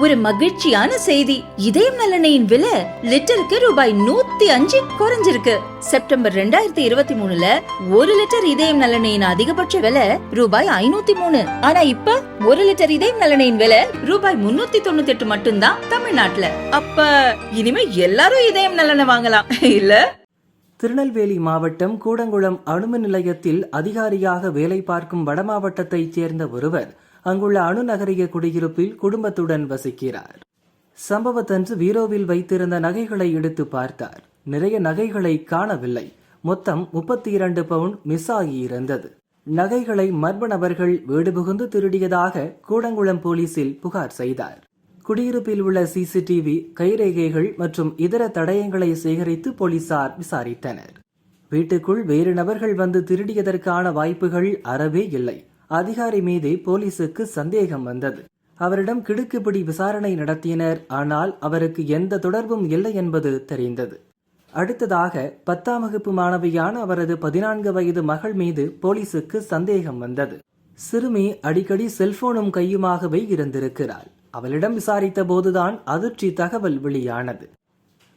ஒரு மகிழ்ச்சியான செய்தி. இதயம் நலனையின் விலை லிட்டருக்கு ரூபாய் நூத்தி அஞ்சு குறைஞ்சிருக்கு. செப்டம்பர் ரெண்டாயிரத்தி இருபத்தி மூணுல ஒரு லிட்டர் இதயம் நலனையின் அதிகபட்ச விலை ரூபாய் ஐநூத்தி மூணு. ஆனா இப்ப ஒரு லிட்டர் இதயம் நலனையின் விலை ரூபாய் முன்னூத்தி தொண்ணூத்தி எட்டு மட்டும்தான் தமிழ்நாட்டுல. அப்ப இனிமே எல்லாரும் இதயம் நலனை வாங்கலாம். இல்ல? திருநெல்வேலி மாவட்டம் கூடங்குளம் அணுமின் நிலையத்தில் அதிகாரியாக வேலை பார்க்கும் வடமாவட்டத்தைச் சேர்ந்த ஒருவர் அங்குள்ள அணுநகரிய குடியிருப்பில் குடும்பத்துடன் வசிக்கிறார். சம்பவத்தன்று வீரோவில் வைத்திருந்த நகைகளை எடுத்து பார்த்தார். நிறைய நகைகளை காணவில்லை. மொத்தம் முப்பத்தி இரண்டு பவுண்ட் மிஸ் ஆகியிருந்தது நகைகளை மர்ம நபர்கள் வீடு புகுந்து திருடியதாக கூடங்குளம் போலீசில் புகார் செய்தார். குடியிருப்பில் உள்ள சிசிடிவி கைரேகைகள் மற்றும் இதர தடயங்களை சேகரித்து போலீசார் விசாரித்தனர். வீட்டுக்குள் வேறு நபர்கள் வந்து திருடியதற்கான வாய்ப்புகள் அறவே இல்லை. அதிகாரி மீது போலீசுக்கு சந்தேகம் வந்தது. அவரிடம் கிடுக்குப்பிடி விசாரணை நடத்தினர். ஆனால் அவருக்கு எந்த தொடர்பும் இல்லை என்பது தெரிந்தது. அடுத்ததாக பத்தாம் வகுப்பு மாணவியான அவரது பதினான்கு வயது மகள் மீது போலீசுக்கு சந்தேகம் வந்தது. சிறுமி அடிக்கடி செல்போனும் கையுமாகவே இருந்திருக்கிறாள். அவளிடம் விசாரித்த போதுதான் அதிர்ச்சி தகவல் வெளியானது.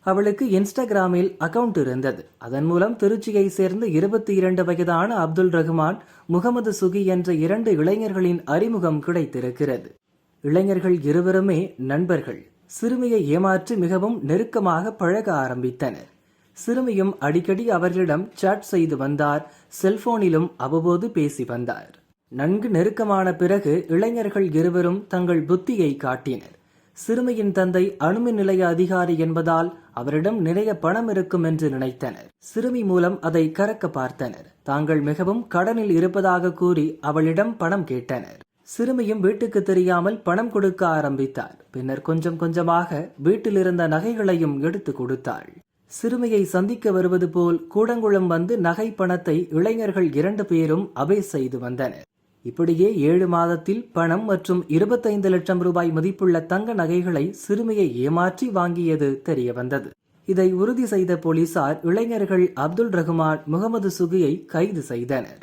அவளுக்கு இன்ஸ்டாகிராமில் அக்கவுண்ட் இருந்தது. அதன் மூலம் திருச்சியை சேர்ந்த இருபத்தி இரண்டு வயதான அப்துல் ரஹ்மான் முகமது சுகி என்ற இரண்டு இளைஞர்களின் அறிமுகம் கிடைத்திருக்கிறது. இளைஞர்கள் இருவருமே நண்பர்கள். சிறுமியை ஏமாற்றி மிகவும் நெருக்கமாக பழக ஆரம்பித்தனர். சிறுமியும் அடிக்கடி அவர்களிடம் சாட் செய்து வந்தார். செல்போனிலும் அவ்வப்போது பேசி வந்தார். நன்கு நெருக்கமான பிறகு இளைஞர்கள் இருவரும் தங்கள் புத்தியை காட்டினர். சிறுமியின் தந்தை அணுமின் நிலைய அதிகாரி என்பதால் அவரிடம் நிறைய பணம் இருக்கும் என்று நினைத்தனர். சிறுமி மூலம் அதை கறக்க பார்த்தனர். தாங்கள் மிகவும் கடனில் இருப்பதாக கூறி அவளிடம் பணம் கேட்டனர். சிறுமியும் வீட்டுக்கு தெரியாமல் பணம் கொடுக்க ஆரம்பித்தார் பின்னர் கொஞ்சம் கொஞ்சமாக வீட்டில் இருந்த நகைகளையும் எடுத்து கொடுத்தாள். சிறுமியை சந்திக்க வருவது போல் கூடங்குளம் வந்து நகை பணத்தை இளைஞர்கள் இரண்டு பேரும் அபே செய்து வந்தனர். இப்படியே ஏழு மாதத்தில் பணம் மற்றும் இருபத்தைந்து லட்சம் ரூபாய் மதிப்புள்ள தங்க நகைகளை சிறுமியை ஏமாற்றி வாங்கியது தெரியவந்தது. இதை உறுதி செய்த போலீசார் இளைஞர்கள் அப்துல் ரஹ்மான் முகமது சுகியை கைது செய்தனர்.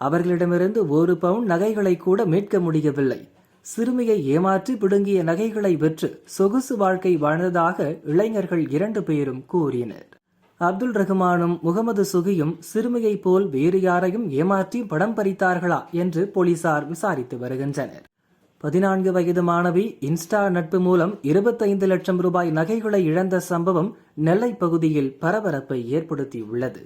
அவர்களிடமிருந்து ஒரு பவுன் நகைகளை கூட மீட்க முடியவில்லை. சிறுமியை ஏமாற்றி பிடுங்கிய நகைகளை விற்று சொகுசு வாழ்க்கை வாழ்ந்ததாக இளைஞர்கள் இரண்டு பேரும் கூறினர். அப்துல் ரஹ்மானும் முகமது சுகியும் சிறுமியைப் போல் வேறு யாரையும் ஏமாற்றி படம் பறித்தார்களா என்று போலீசார் விசாரித்து வருகின்றனர். பதினான்கு வயது மாணவி இன்ஸ்டா நட்பு மூலம் இருபத்தைந்து லட்சம் ரூபாய் நகைகளை இழந்த சம்பவம் நெல்லை பகுதியில் பரபரப்பை ஏற்படுத்தியுள்ளது.